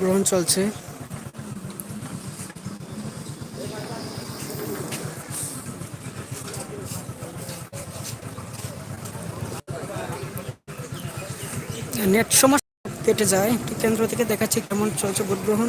গ্রহণ চলছে। নেট সমস্যা কেটে যায় একটু কেন্দ্র থেকে দেখাচ্ছি কেমন চলছে ভোট গ্রহণ।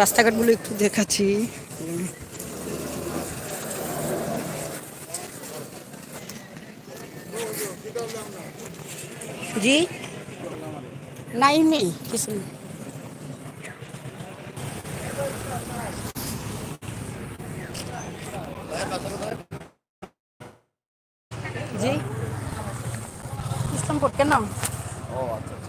রাস্তাঘাটগুলো একটু দেখাচ্ছি। জি? নাই নেই কিছু নেই জি? ইসলামপুর কেন?